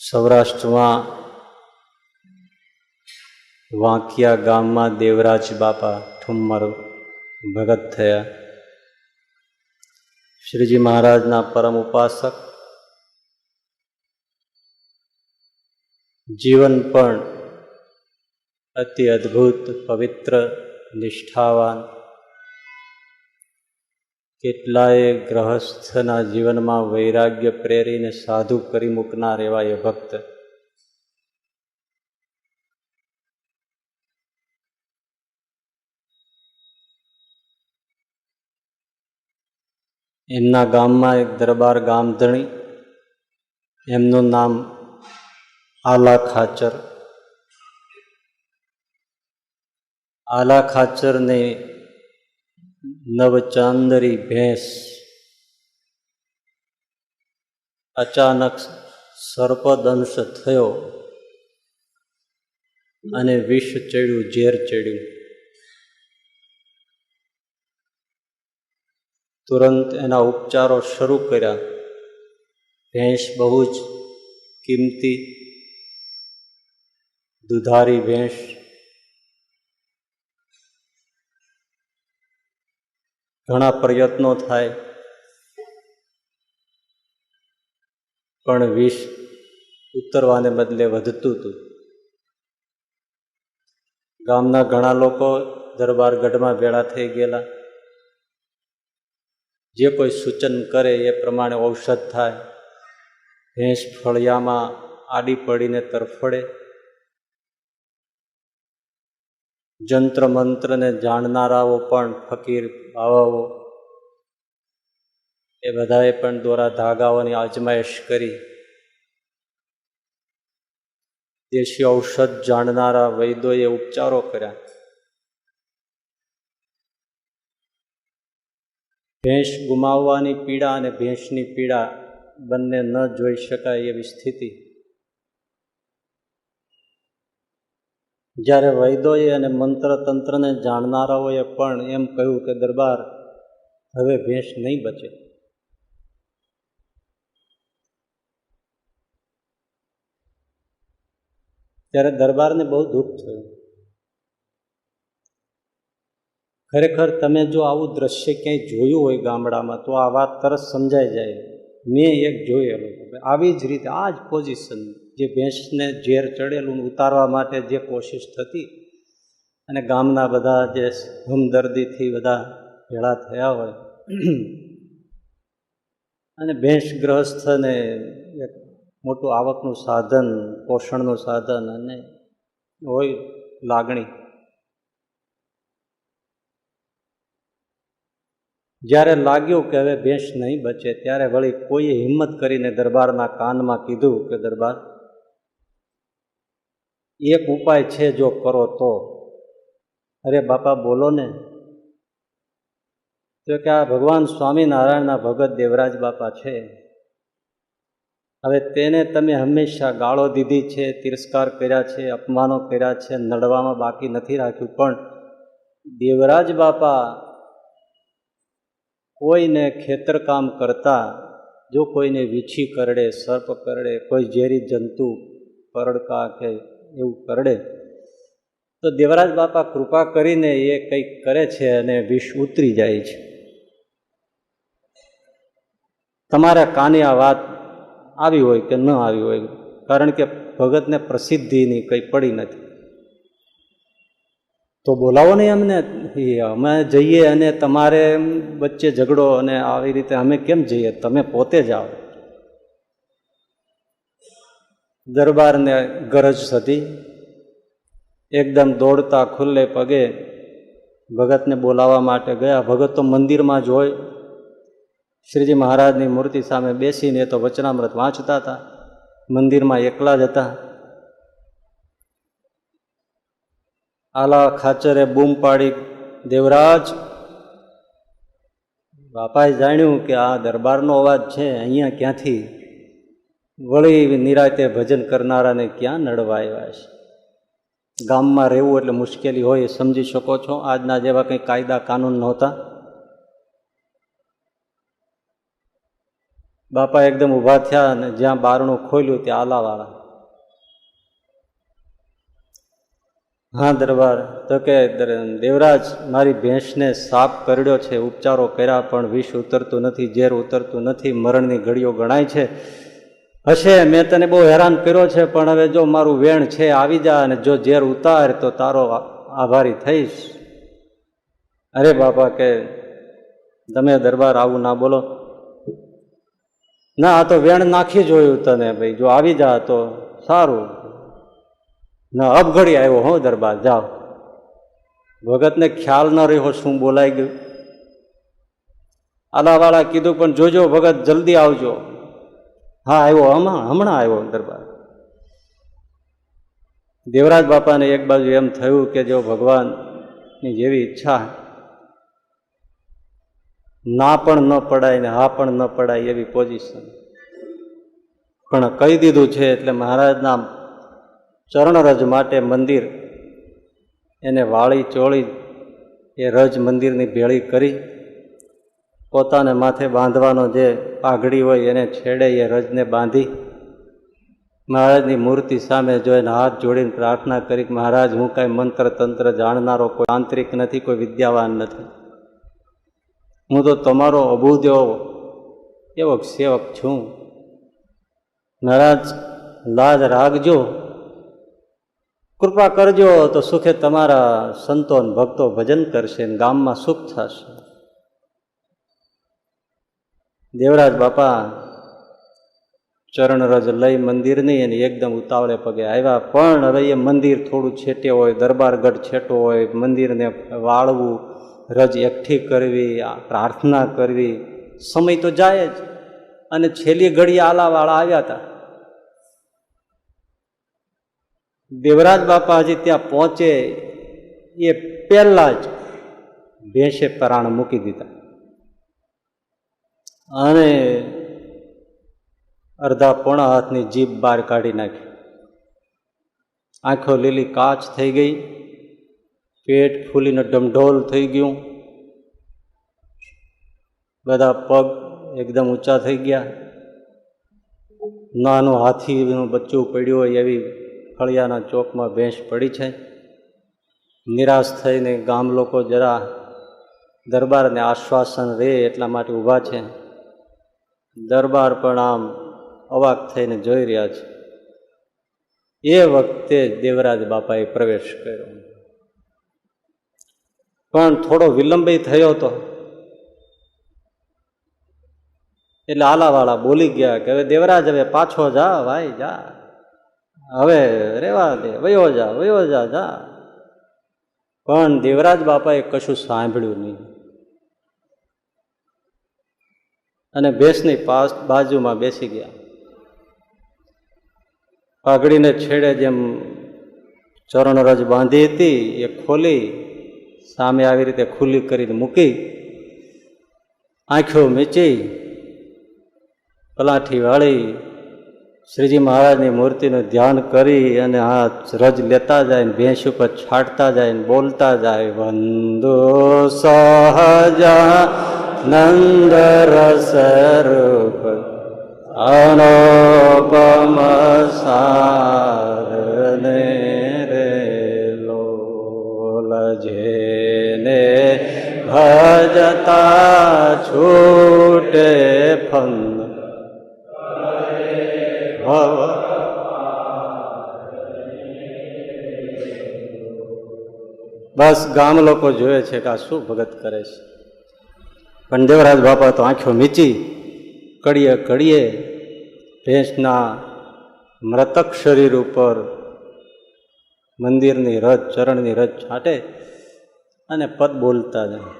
સૌરાષ્ટ્રમાં વાંકિયા ગામમાં દેવરાજ બાપા ઠુમ્મર ભગત થયા. શ્રીજી મહારાજના પરમ ઉપાસક. જીવન પણ અતિ અદ્ભુત, પવિત્ર, નિષ્ઠાવાન કેટલાય ગ્રહસ્થના જીવનમાં વૈરાગ્ય પ્રેરીને સાધુ કરી મૂકનાર એવા એ ભક્ત. એમના ગામમાં એક દરબાર ગામધણી, એમનું નામ આલા ખાચર આલા ખાચરને નવચાંદરી ભેંસ અચાનક સર્પદંશ થયો અને વિષ ચડ્યું ઝેર ચડ્યું તુરંત એના ઉપચારો શરૂ કર્યા ભેંસ બહુ જ કિંમતી દુધારી ભેંસ ઘણા પ્રયત્નો થાય. પણ વિષ ઉતરવાને બદલે વધતું હતું. ગામના ઘણા લોકો દરબાર ગઢમાં ભેળા થઈ ગયેલા. જે કોઈ સૂચન કરે એ પ્રમાણે ઔષધ થાય. ભેંસ ફળિયામાં આડી પડીને તરફડે. જંત્ર મંત્રને જાણનારાઓ પણ ફકીર બાવાઓ. એ બધાએ પણ દોરા ધાગાઓની આજમાયશ કરી. દેશી ઔષધ જાણનારા વૈદોએ ઉપચારો કર્યા. ભેંસ ગુમાવવાની પીડા અને ભેંસની પીડા બંને ન જોઈ શકાય એવી સ્થિતિ. જ્યારે વૈદોએ અને મંત્ર તંત્રને જાણનારાઓએ પણ એમ કહ્યું કે, દરબાર હવે ભેંસ નહીં બચે. ત્યારે દરબારને બહુ દુઃખ થયું. ખરેખર તમે જો આવું દ્રશ્ય ક્યાંય જોયું હોય ગામડામાં, તો આ વાત તરત સમજાઈ જાય. મેં એક જોયેલું. આવી જ રીતે આ જ પોઝિશન જે ભેંસને ઝેર ચડેલું ઉતારવા માટે જે કોશિશ થતી અને ગામના બધા જે હમદર્દીથી બધા ભેળા થયા હોય. અને ભેંસ ગ્રહસ્થને એક મોટું આવકનું સાધન, પોષણનું સાધન અને હોય લાગણી. જ્યારે લાગ્યું કે હવે ભેંસ નહીં બચે, ત્યારે વળી કોઈએ હિંમત કરીને દરબારના કાનમાં કીધું કે દરબાર એક ઉપાય છે જો કરો તો. અરે બાપા, બોલો ને. તો કે આ ભગવાન સ્વામિનારાયણના ભગત દેવરાજ બાપા છે. હવે તેને તમે હંમેશા ગાળો દીધી છે, તિરસ્કાર કર્યા છે, અપમાનો કર્યા છે, નડવામાં બાકી નથી રાખ્યું. પણ દેવરાજ બાપા કોઈને ખેતરકામ કરતા, જો કોઈને વીછી કરડે, સર્પ કરડે, કોઈ ઝેરી જંતુ કરડકા કે એવું કરડે. તો દેવરાજ બાપા કૃપા કરીને એ કંઈક કરે છે અને વિષ ઉતરી જાય છે. તમારા કાને આ વાત આવી હોય કે ન આવી હોય? કારણ કે ભગતને પ્રસિદ્ધિની કંઈ પડી નથી. તો બોલાવો નહીં અમને. અમે જઈએ અને તમારે વચ્ચે ઝઘડો અને આવી રીતે અમે કેમ જઈએ? તમે પોતે જ આવો. દરબારને ગરજ થતી એકદમ દોડતા ખુલ્લે પગે ભગતને બોલાવવા માટે ગયા. ભગત તો મંદિરમાં જ હોય. શ્રીજી મહારાજની મૂર્તિ સામે બેસીને તો વચનામૃત વાંચતા હતા. મંદિરમાં એકલા જ હતા. આલા ખાચરે બૂમ પાડી, દેવરાજ! બાપાએ જાણ્યું કે આ દરબારનો અવાજ છે, અહીંયા ક્યાંથી વળી નિરાતે ભજન કરનારાને ક્યાં નડવા આવ્યા છે ગામમાં રહેવું એટલે મુશ્કેલી હોય એ સમજી શકો છો. આજના જેવા કંઈ કાયદા કાનૂન નહોતા. બાપા એકદમ ઊભા થયા અને જ્યાં બારણું ખોલ્યું ત્યાં આલાવાળા. હા દરબાર, તો કે દેવરાજ, મારી ભેંસને સાપ કરડ્યો છે, ઉપચારો કર્યા પણ વિષ ઉતરતું નથી, ઝેર ઉતરતું નથી, મરણની ઘડીઓ ગણાય છે. હશે, મેં તને બહુ હેરાન કર્યો છે, પણ હવે જો મારું વેણ છે, આવી જા અને જો ઝેર ઉતાર, તો તારો આભારી થઈશ. અરે બાપા કે તમે દરબાર આવું ના બોલો. ના, આ તો વેણ નાખી જોયું તને ભાઈ, જો આવી જા તો સારું. ના અપઘડી આવ્યો હો દરબાર, જાઓ. ભગતને ખ્યાલ ન રહ્યો શું બોલાઈ ગયું. આલાવાળા કીધું, પણ જોજો ભગત, જલ્દી આવજો. હા, આવ્યો, હમણાં હમણાં આવ્યો દરબાર. દેવરાજ બાપાને એક બાજુ એમ થયું કે જો ભગવાનની જેવી ઈચ્છા ના પણ ન પડાય ને હા પણ ન પડાય એવી પોઝિશન પણ કહી દીધું છે એટલે મહારાજના ચરણરજ માટે મંદિર, એને વાળી ચોળી એ રજ મંદિરની ભેળી કરી પોતાને માથે બાંધવાનો જે પાઘડી હોય એને છેડે એ રજને બાંધી મહારાજની મૂર્તિ સામે જોઈને હાથ જોડીને પ્રાર્થના કરી મહારાજ, હું કાંઈ મંત્ર તંત્ર જાણનારો કોઈ આંતરિક નથી, કોઈ વિદ્યાવાન નથી. હું તો તમારો અભૂદેવ એવો સેવક છું. મહારાજ, લાજ રાખજો. કૃપા કરજો તો સુખે તમારા સંતો ભક્તો ભજન કરશે ગામમાં સુખ થશે. દેવરાજ બાપા ચરણરજ લઈ મંદિરની અને એકદમ ઉતાવળે પગે આવ્યા. પણ હવે એ મંદિર થોડું છેટે હોય, દરબારગઢ છેટો હોય, મંદિરને વાળવું, રજ એકઠી કરવી પ્રાર્થના કરવી, સમય તો જાય જ. અને છેલ્લી ઘડી આલાવાળા આવ્યા હતા. દેવરાજ બાપા હજી ત્યાં પહોંચે એ પહેલાં જ ભેંસે પરાણ મૂકી દીધા. અને અડધા પોણા હાથની જીભ બહાર કાઢી નાખી. આંખો લીલી કાચ થઈ ગઈ, પેટ ફૂલીને ડમઢોલ થઈ ગયું. બધા પગ એકદમ ઊંચા થઈ ગયા. નાનું હાથીનું બચ્ચું પડ્યું હોય એવી ફળિયાના ચોકમાં ભેંસ પડી છે. નિરાશ થઈને ગામ લોકો જરા દરબારને આશ્વાસન રહે એટલા માટે ઊભા છે. દરબાર પણ આમ અવાક થઈને જોઈ રહ્યા છે. એ વખતે દેવરાજ બાપાએ પ્રવેશ કર્યો. પણ થોડો વિલંબય થયો હતો એટલે આલાવાળા બોલી ગયા કે હવે દેવરાજ હવે પાછો જા, ભાઈ જા. હવે રેવા દે, વયો જા વયો જા જા. પણ દેવરાજ બાપાએ કશું સાંભળ્યું નહીં. અને ભેંસની પાસ બાજુમાં બેસી ગયા. પાઘડીને છેડે જેમ ચરણરજ બાંધી હતી, એ ખોલી સામે આવી રીતે ખુલ્લી કરીને મૂકી, આંખો મીચી, પલાઠી વાળી શ્રીજી મહારાજની મૂર્તિનું ધ્યાન કરી અને આ રજ લેતા જાય ને ભેંસ ઉપર છાંટતા જાય ને બોલતા જાય, વંદો સહજા નંદ રસ રૂપ અનોપમ સારને રે લોલ જેને ભજતા છૂટે ફંદ બસ ગામ લોકો જોવે છે કે આ શું ભગત કરે છે પણ દેવરાજ બાપા તો આંખો મીચી, કડીએ કડીએ ભેંસના મૃતક શરીર ઉપર મંદિરની રજ ચરણની રજ છાંટે અને પદ બોલતા જાય.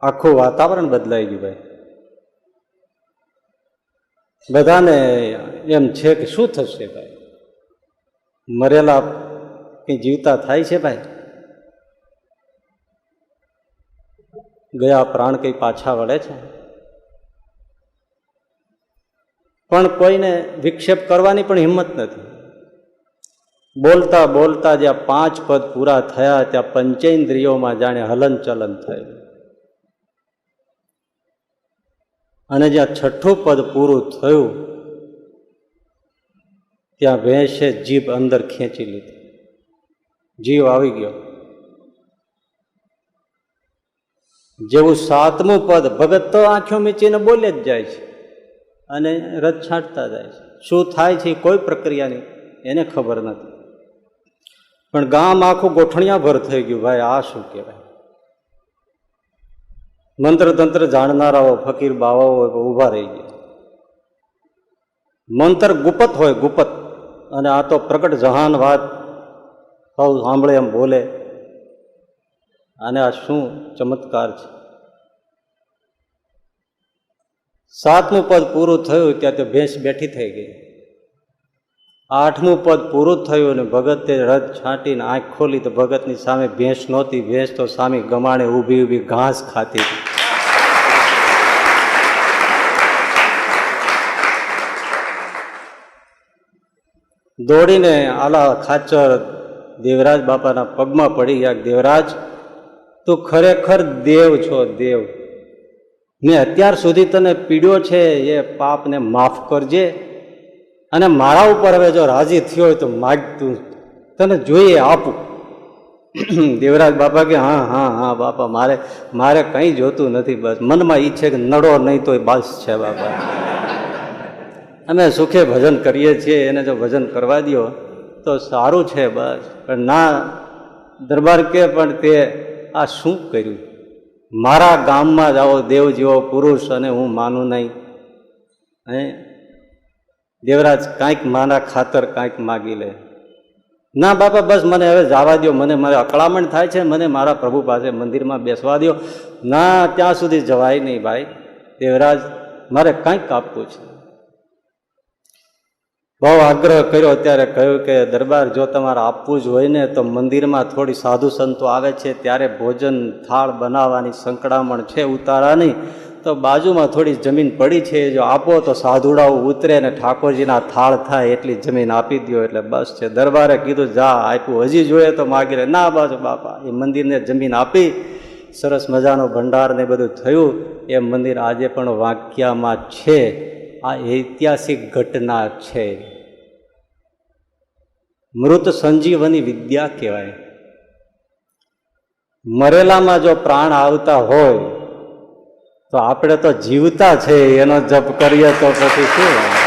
આખું વાતાવરણ બદલાઈ ગયું ભાઈ. બધાને એમ છે કે શું થશે ભાઈ? મરેલા કંઈ જીવતા થાય છે ભાઈ? ગયા પ્રાણ કંઈ પાછા વળે છે? પણ કોઈને વિક્ષેપ કરવાની પણ હિંમત નથી. બોલતા બોલતા જ્યાં પાંચ પદ પૂરા થયા, ત્યાં પંચેન્દ્રિયોમાં જાણે હલન ચલન થયું. અને જ્યાં છઠ્ઠું પદ પૂરું થયું, ત્યાં ભેંસે જીભ અંદર ખેંચી લીધી. જીવ આવી ગયો. જેવું સાતમું પદ ભગત તો આંખો મીચીને બોલે જ જાય છે અને રથ છાંટતા જાય છે. શું થાય છે કોઈ પ્રક્રિયા નહીં, એને ખબર નથી. પણ ગામ આખું ગોઠણિયા ભર થઈ ગયું, ભાઈ, આ શું કહેવાય? મંત્ર તંત્ર જાણનારાઓ, ફકીર બાવાઓ ઊભા રહી ગયા. મંત્ર ગુપત હોય, ગુપત. અને આ તો પ્રગટ જહાન વાત, સૌ સાંભળે એમ બોલે. અને આ શું ચમત્કાર છે? સાતમું પદ પૂરું થયું ત્યાં તો ભેંસ બેઠી થઈ ગઈ. આઠમું પદ પૂરું થયું અને ભગતે રથ છાંટીને આંખ ખોલી તો ભગતની સામે ભેંસ નહોતી, ભેંસ તો સામે ગમાણે ઊભી ઊભી ઘાસ ખાતી દોડીને આલા ખાચર દેવરાજ બાપાના પગમાં પડી. ગયા દેવરાજ તું ખરેખર દેવ છો, દેવ. મેં અત્યાર સુધી તને પીડ્યો છે, એ પાપને માફ કરજે. અને મારા ઉપર હવે જો રાજી થયો હોય તો માગ તું, તને જોઈએ આપું. દેવરાજ બાપા કે, હા હા હા, બાપા, મારે મારે કંઈ જોતું નથી, બસ. મનમાં ઈચ્છે કે નડો નહીં તો બસ છે, બાપા. અમે સુખે ભજન કરીએ છીએ, એને જો ભજન કરવા દો તો સારું છે, બસ. પણ ના, દરબાર કે, પણ તે આ શું કર્યું? મારા ગામમાં જ આવો દેવ જેવો પુરુષ અને હું માનું નહીં. હે? દેવરાજ કાંઈક માના ખાતર કાંઈક માગી લે. ના બાપા, બસ મને હવે જવા દો મને મારે અકળામણ થાય છે. મને મારા પ્રભુ પાસે મંદિરમાં બેસવા દો ના, ત્યાં સુધી જવાય નહીં ભાઈ. દેવરાજ, મારે કાંઈક આપવું છે. બહુ આગ્રહ કર્યો ત્યારે કહ્યું કે દરબાર જો તમારે આપવું જ હોય ને તો મંદિરમાં થોડી સાધુ સંતો આવે છે, ત્યારે ભોજન થાળ બનાવવાની સંકળામણ છે, ઉતારાની. તો બાજુમાં થોડી જમીન પડી છે, જો આપો તો સાધુડાઓ ઉતરે ને ઠાકોરજીના થાળ થાય એટલી જમીન આપી દો એટલે બસ છે, દરબારે કીધું, જા, આપ્યું. હજી જોઈએ તો માગી લે. ના બાજુ બાપા, એ મંદિરને જમીન આપી. સરસ મજાનો ભંડાર ને બધું થયું. એ મંદિર આજે પણ વાક્યામાં છે. આ ઐતિહાસિક ઘટના છે. મૃત સંજીવની વિદ્યા કહેવાય. મરેલામાં જો પ્રાણ આવતા હોય, તો આપણે તો જીવતા છે, એનો જપ કરીએ તો પછી શું?